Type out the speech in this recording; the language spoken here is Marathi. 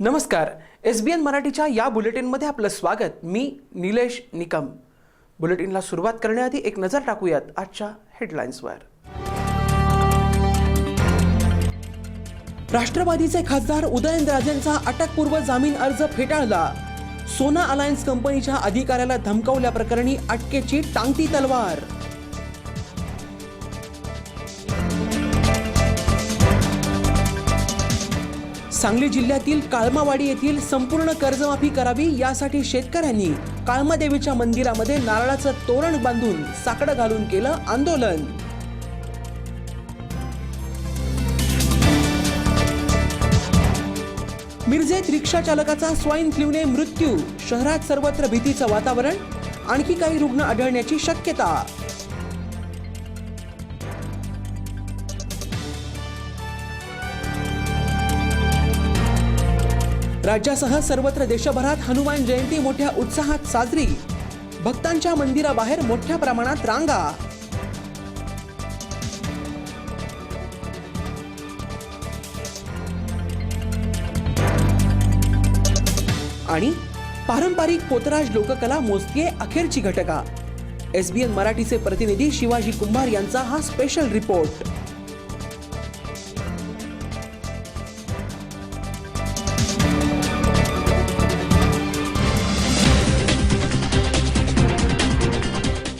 नमस्कार. एस बी एन मराठीच्या या बुलेटिनमध्ये आपलं स्वागत. मी निलेश निकम. बुलेटिनला सुरुवात करण्याआधी एक नजर टाकूयात आजच्या हेडलाईन्सवर राष्ट्रवादीचे खासदार उदयनराजेंचा अटकपूर्व जामीन अर्ज फेटाळला. सोना अलायन्स कंपनीच्या अधिकाऱ्याला धमकावल्याप्रकरणी अटकेची टांगती तलवार. सांगली जिल्ह्यातील काळमावाडी येथील संपूर्ण कर्जमाफी करावी यासाठी शेतकऱ्यांनी काळमादेवीच्या मंदिरामध्ये नारळाचं तोरण बांधून साकडं घालून केलं आंदोलन. मिरजेत रिक्षा चालकाचा स्वाईन फ्लूने मृत्यू शहरात सर्वत्र भीतीचं वातावरण आणखी काही रुग्ण आढळण्याची शक्यता. राज्यासह सर्वत्र देशभरात हनुमान जयंती मोठ्या उत्साहात साजरी. भक्तांच्या मंदिराबाहेर मोठ्या प्रमाणात रांगा. आणि पारंपरिक पोतराज लोककला मोजतीये अखेरची घटका. एस बी एन मराठीचे प्रतिनिधी शिवाजी कुंभार यांचा हा स्पेशल रिपोर्ट